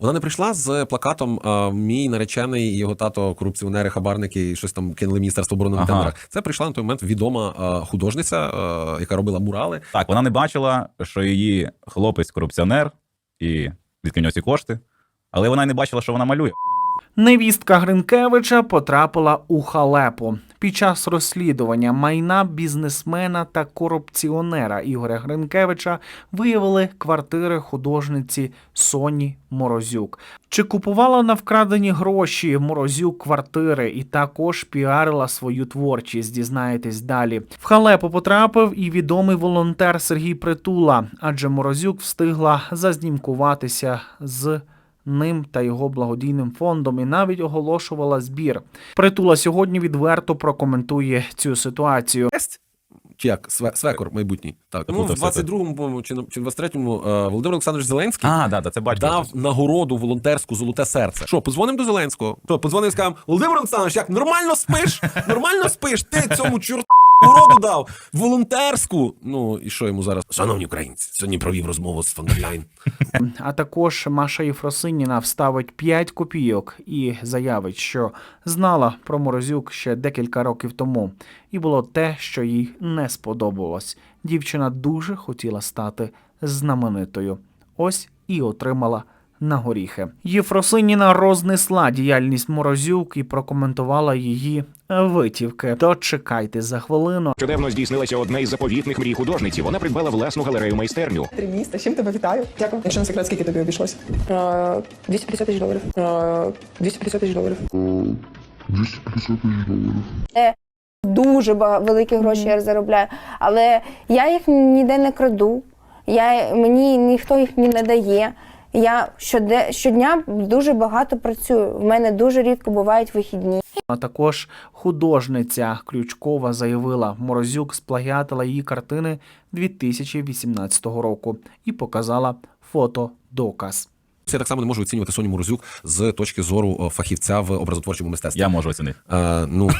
Вона не прийшла з плакатом Мій наречений і його тато, корупціонери, хабарники, і щось там кинули Міністерство оборони Ага. тендера. Це прийшла на той момент відома художниця, яка робила мурали. Так, вона не бачила, що її хлопець корупціонер і нього ці кошти, але вона не бачила, що вона малює. Невістка Гринкевича потрапила у халепу. Під час розслідування майна бізнесмена та корупціонера Ігоря Гринкевича виявили квартири художниці Соні Морозюк. Чи купувала на вкрадені гроші Морозюк квартири і також піарила свою творчість? Дізнаєтесь далі. В халепу потрапив і відомий волонтер Сергій Притула, адже Морозюк встигла зазнімкуватися з ним та його благодійним фондом і навіть оголошувала збір. Притула сьогодні відверто прокоментує цю ситуацію. Чи як свекор майбутній? Так тому в Плутався, 22-му по-моєму, чи чи 23-му е, Володимир Олександрович Зеленський. А, да, да, це батько. Дав нагороду волонтерську золоте серце. Що, позвонимо до Зеленського? Позвонив і сказав, Володимир Олександрович, як нормально спиш? Нормально спиш? Ти цьому чорту нагороду дав волонтерську. Ну і що йому зараз? Шановні українці, сьогодні провів розмову з Фондерляйн. А також Маша Єфросиніна вставить 5 копійок і заявить, що знала про Морозюк ще декілька років тому, і було те, що їй не сподобалось. Дівчина дуже хотіла стати знаменитою. Ось і отримала на горіхи. Єфросиніна рознесла діяльність Морозюк і прокоментувала її витівки. Дочекайте за хвилину. Щодавно здійснилося одне із заповітних мрій художниці. Вона придбала власну галерею майстерню. Три міста. Чим тебе вітаю? Дякую. Якщо не секрет, скільки тобі обійшлося? Е, 250 тисяч доларів. Е, 250 тисяч доларів. 250 тисяч доларів. Дуже великі гроші я заробляю, але я їх ніде не краду. Я, мені ніхто їх не дає. Я щодня дуже багато працюю. В мене дуже рідко бувають вихідні. А також художниця Ключкова заявила, Морозюк сплагіатила її картини 2018 року і показала фото-доказ. Я так само не можу оцінювати Соню Морозюк з точки зору фахівця в образотворчому мистецтві. Я можу оцінити. Е, ну,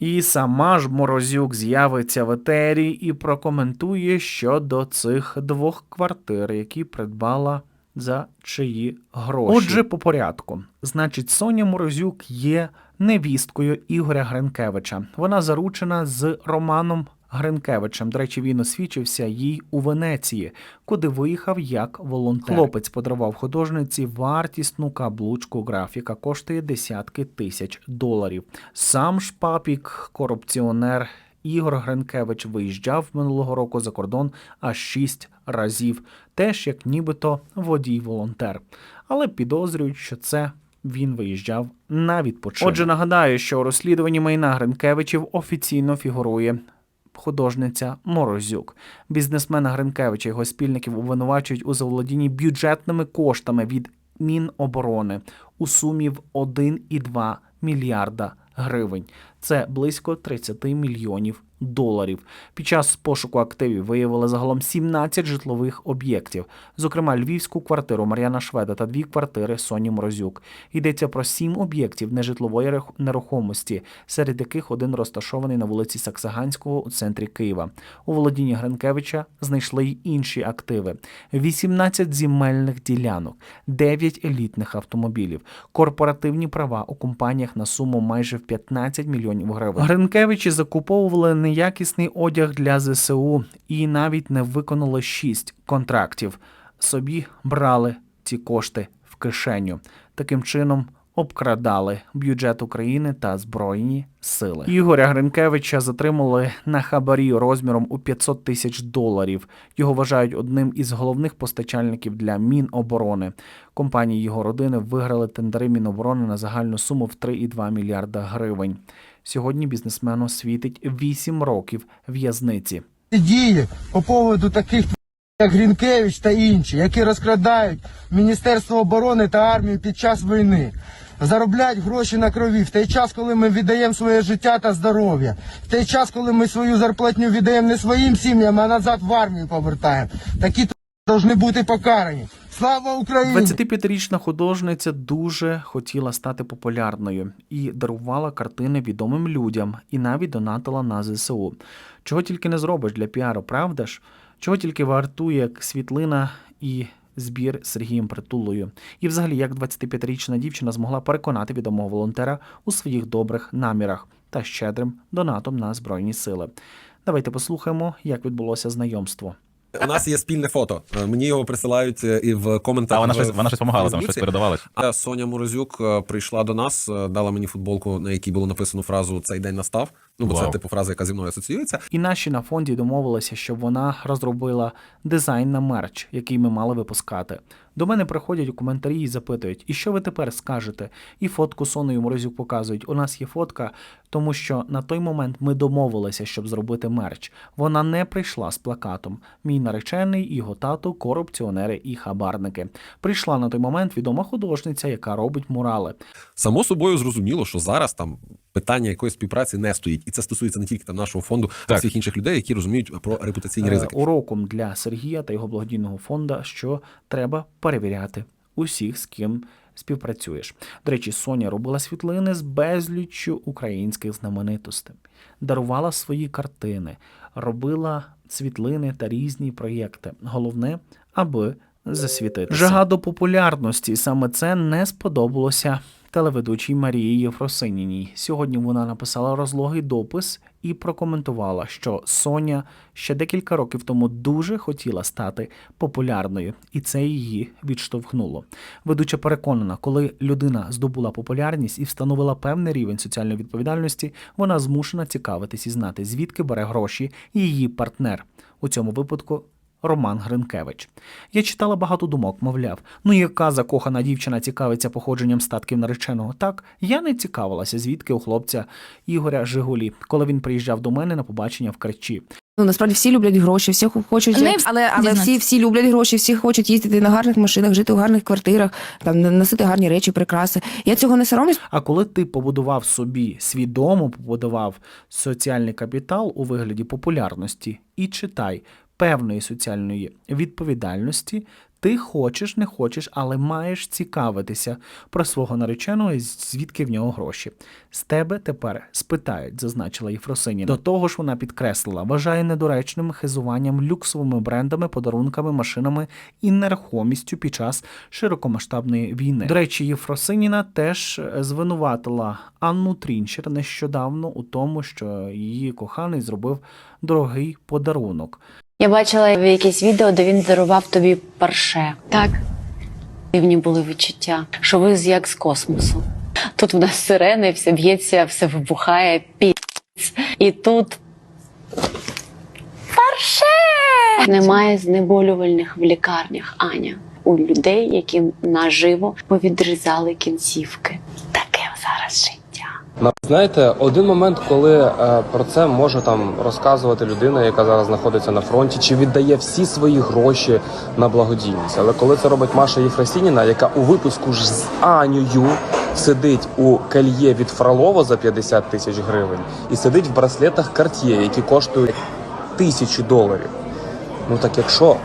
І сама ж Морозюк з'явиться в етері і прокоментує щодо цих двох квартир, які придбала за чиї гроші. Отже, по порядку. Значить, Соня Морозюк є невісткою Ігоря Гринкевича. Вона заручена з Романом Гринкевичем. До речі, він освічився їй у Венеції, куди виїхав як волонтер. Хлопець подарував художниці вартісну каблучку графіка, коштує десятки тисяч доларів. Сам ж папік, корупціонер Ігор Гринкевич виїжджав минулого року за кордон аж шість разів, теж як нібито водій-волонтер. Але підозрюють, що це він виїжджав на відпочинок. Отже, нагадаю, що у розслідуванні майна Гринкевичів офіційно фігурує художниця Морозюк. Бізнесмена Гринкевича його спільників обвинувачують у заволодінні бюджетними коштами від Міноборони у сумі в 1,2 мільярда гривень. Це близько 30 мільйонів доларів. Під час пошуку активів виявили загалом 17 житлових об'єктів, зокрема львівську квартиру Мар'яна Шведа та дві квартири Соні Морозюк. Йдеться про сім об'єктів нежитлової нерухомості, серед яких один розташований на вулиці Саксаганського у центрі Києва. У володінні Гринкевича знайшли й інші активи: 18 земельних ділянок, 9 елітних автомобілів, корпоративні права у компаніях на суму майже в 15 мільйонів гривень. Гринкевичі закуповували неякісний одяг для ЗСУ і навіть не виконали 6 контрактів. Собі брали ці кошти в кишеню. Таким чином обкрадали бюджет України та збройні сили. Ігоря Гринкевича затримали на хабарі розміром у 500 тисяч доларів. Його вважають одним із головних постачальників для Міноборони. Компанії його родини виграли тендери Міноборони на загальну суму в 3,2 мільярда гривень. Сьогодні бізнесмену світить 8 років в'язниці. дії по поводу таких як Грінкевич та інші, які розкрадають Міністерство оборони та армію під час війни. Заробляють гроші на крові в той час, коли ми віддаємо своє життя та здоров'я, в той час, коли ми свою зарплатню віддаємо не своїм сім'ям, а назад в армію повертаємо. Такі повинні бути покарані. Слава Україні! 25-річна художниця дуже хотіла стати популярною і дарувала картини відомим людям, і навіть донатила на ЗСУ. Чого тільки не зробиш для піару, правда ж? Чого тільки вартує світлина і збір Сергієм Притулою. І взагалі, як 25-річна дівчина змогла переконати відомого волонтера у своїх добрих намірах та щедрим донатом на збройні сили. Давайте послухаємо, як відбулося знайомство. У нас є спільне фото. Е, Мені його присилають е, і в коментарях. А вона щось, вона щось допомагала, там щось передавалась. А Соня Морозюк е, прийшла до нас, дала мені футболку, на якій було написано фразу Цей день настав. Ну, бо це типу фраза, яка зі мною асоціюється. І наші на фонді домовилися, щоб вона розробила дизайн на мерч, який ми мали випускати. До мене приходять у коментарі і запитують, і що ви тепер скажете? І фотку Соною Морозюк показують. У нас є фотка, тому що на той момент ми домовилися, щоб зробити мерч. Вона не прийшла з плакатом. Мій наречений, його тато, корупціонери і хабарники. Прийшла на той момент відома художниця, яка робить мурали. Само собою зрозуміло, що зараз там питання якоїсь співпраці не стоїть, і це стосується не тільки там нашого фонду, а всіх інших людей, які розуміють про репутаційні Е, ризики. уроком для Сергія та його благодійного фонду, що треба перевіряти усіх, з ким співпрацюєш. До речі, Соня робила світлини з безліччю українських знаменитостей, дарувала свої картини, робила світлини та різні проєкти. Головне, аби засвітитися. Жага до популярності саме це не сподобалося телеведучій Марії Єфросиніній. Сьогодні вона написала розлогий допис і прокоментувала, що Соня ще декілька років тому дуже хотіла стати популярною, і це її відштовхнуло. Ведуча переконана, коли людина здобула популярність і встановила певний рівень соціальної відповідальності, вона змушена цікавитись і знати, звідки бере гроші її партнер. У цьому випадку Роман Гринкевич. Я читала багато думок, мовляв, ну яка закохана дівчина цікавиться походженням статків нареченого. Так, я не цікавилася, звідки у хлопця Ігоря Жигулі, коли він приїжджав до мене на побачення в Керчі. Ну насправді всі люблять гроші, всі хочуть, Не але, але всі, всі люблять гроші, всі хочуть їздити на гарних машинах, жити в гарних квартирах, там носити гарні речі, прикраси. Я цього не соромлюсь. А коли ти побудував собі свідомо побудував соціальний капітал у вигляді популярності і читай певної соціальної відповідальності, ти хочеш, не хочеш, але маєш цікавитися про свого нареченого і звідки в нього гроші. З тебе тепер спитають, зазначила Єфросиніна. До того ж, вона підкреслила, вважає недоречним хизуванням люксовими брендами, подарунками, машинами і нерухомістю під час широкомасштабної війни. До речі, Єфросиніна теж е, звинуватила Анну Трінчер нещодавно у тому, що її коханий зробив дорогий подарунок. Я бачила в якесь відео, де він дарував тобі парше. Так. Дивні були відчуття, що ви з- як з космосу. Тут в нас сирени, все б'ється, все вибухає, піц. І тут. Парше! Немає знеболювальних в лікарнях, Аня. У людей, які наживо повідрізали кінцівки. Таке зараз життя. На- Знаєте, один момент, коли е, про це може там розказувати людина, яка зараз знаходиться на фронті, чи віддає всі свої гроші на благодійність. Але коли це робить Маша Єфросініна, яка у випуску ж з Анею сидить у кельє від Фролова за 50 тисяч гривень і сидить в браслетах Cartier, які коштують тисячу доларів. Ну так якщо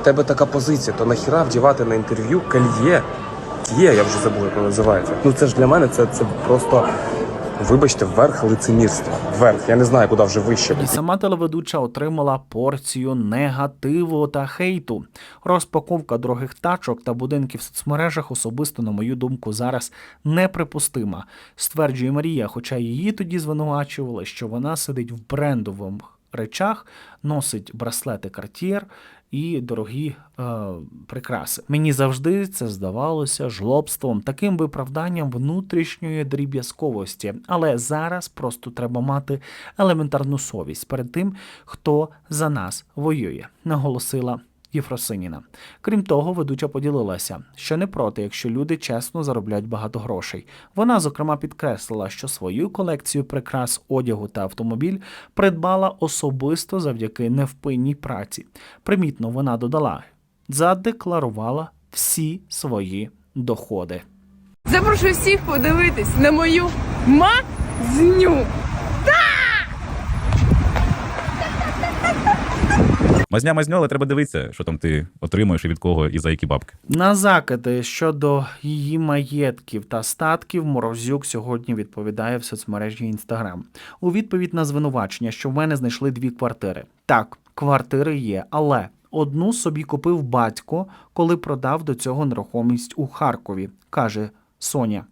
в тебе така позиція, то нахіра вдівати на інтерв'ю кельє? Є, я вже забув, як воно називається. Ну це ж для мене це, це просто, вибачте, верх лицемірства. Верх. Я не знаю, куди вже вище. І сама телеведуча отримала порцію негативу та хейту. Розпаковка дорогих тачок та будинків в соцмережах особисто, на мою думку, зараз неприпустима, стверджує Марія, хоча її тоді звинувачували, що вона сидить в брендових речах, носить браслети Cartier і дорогі е, прикраси. Мені завжди це здавалося жлобством, таким виправданням внутрішньої дріб'язковості. Але зараз просто треба мати елементарну совість перед тим, хто за нас воює, наголосила. Єфросиніна. Крім того, ведуча поділилася, що не проти, якщо люди чесно заробляють багато грошей. Вона, зокрема, підкреслила, що свою колекцію прикрас одягу та автомобіль придбала особисто завдяки невпинній праці. Примітно, вона додала, задекларувала всі свої доходи. Запрошую всіх подивитись на мою мазню. Мазня мазню, але треба дивитися, що там ти отримуєш і від кого і за які бабки. На закиди щодо її маєтків та статків Морозюк сьогодні відповідає в соцмережі Інстаграм. У відповідь на звинувачення, що в мене знайшли дві квартири. Так, квартири є, але Одну собі купив батько, коли продав до цього нерухомість у Харкові, каже Соня,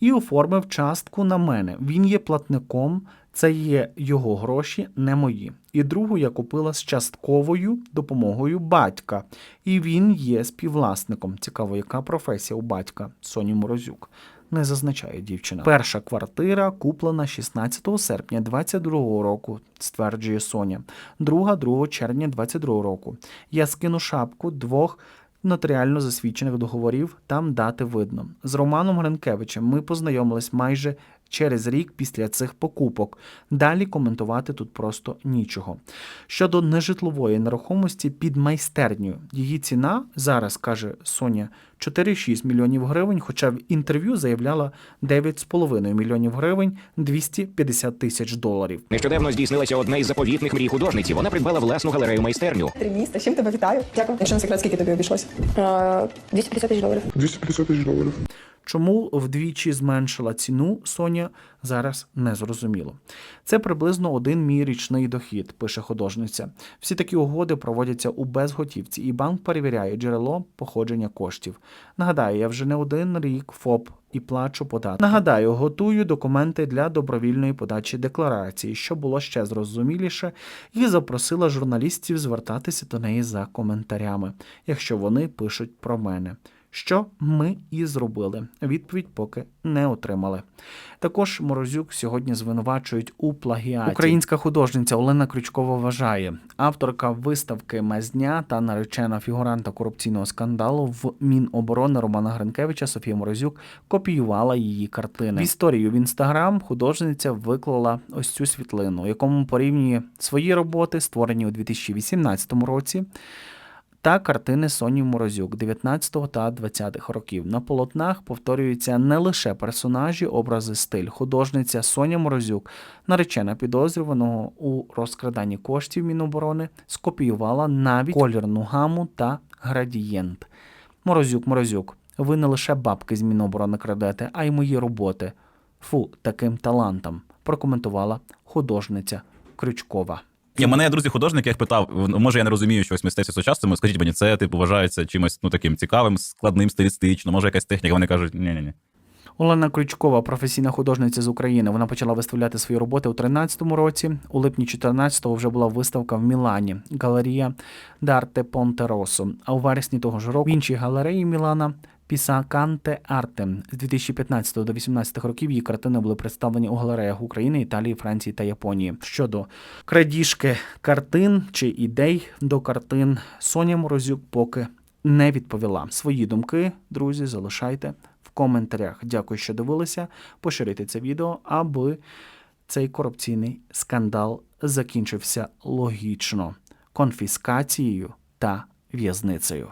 і оформив частку на мене. Він є платником, це є його гроші, не мої. І другу я купила з частковою допомогою батька, і він є співвласником. Цікаво, яка професія у батька Соні Морозюк. Не зазначає дівчина. Перша квартира куплена 16 серпня 22 року, стверджує Соня. Друга 2 червня 22 року. Я скину шапку двох нотаріально засвідчених договорів, там дати видно. З Романом Гринкевичем ми познайомились майже через рік після цих покупок. Далі коментувати тут просто нічого. Щодо нежитлової нерухомості під майстернею, її ціна зараз каже Соня 4,6 мільйонів гривень, хоча в інтерв'ю заявляла 9,5 мільйонів гривень 250 тисяч доларів. Нещодавно здійснилася одна із заповітних мрій художниці. Вона придбала власну галерею майстерню. Три міста. Чим тебе вітаю? Дякую. Якщо не секрет, скільки тобі обійшлося? 250 тисяч доларів. 250 тисяч доларів. Чому вдвічі зменшила ціну Соня зараз не зрозуміло. Це приблизно один мій річний дохід, пише художниця. Всі такі угоди проводяться у безготівці, і банк перевіряє джерело походження коштів. Нагадаю, я вже не один рік ФОП і плачу податки. Нагадаю, готую документи для добровільної подачі декларації, що було ще зрозуміліше, і запросила журналістів звертатися до неї за коментарями, якщо вони пишуть про мене. Що ми і зробили. Відповідь поки не отримали. Також Морозюк сьогодні звинувачують у плагіаті. Українська художниця Олена Крючкова вважає, авторка виставки Мазня та наречена фігуранта корупційного скандалу в Міноборони Романа Гринкевича Софія Морозюк копіювала її картини. В історію в інстаграм художниця виклала ось цю світлину, якому порівнює свої роботи, створені у 2018 році та картини Соні Морозюк 19 та 20-х років. На полотнах повторюються не лише персонажі, образи, стиль. Художниця Соня Морозюк, наречена підозрюваного у розкраданні коштів Міноборони, скопіювала навіть колірну гаму та градієнт. Морозюк, Морозюк, ви не лише бабки з Міноборони крадете, а й мої роботи. Фу, таким талантам, прокоментувала художниця Крючкова. Ні, мене друзі художники, я їх питав, «Ну, може я не розумію щось мистецтві сучасному, скажіть мені, це типу вважається чимось ну таким цікавим, складним, стилістично, може якась техніка. Вони кажуть, ні, ні, ні. Олена Крючкова, професійна художниця з України. Вона почала виставляти свої роботи у 13-му році. У липні 14-го вже була виставка в Мілані, галерія Дарте Понтеросо. А у вересні того ж року в іншій галереї Мілана Пісаканте Арте з 2015 до 2018 років її картини були представлені у галереях України, Італії, Франції та Японії. Щодо крадіжки картин чи ідей до картин, Соня Морозюк поки не відповіла. Свої думки, друзі, залишайте в коментарях. Дякую, що дивилися. Поширюйте це відео, аби цей корупційний скандал закінчився логічно конфіскацією та в'язницею.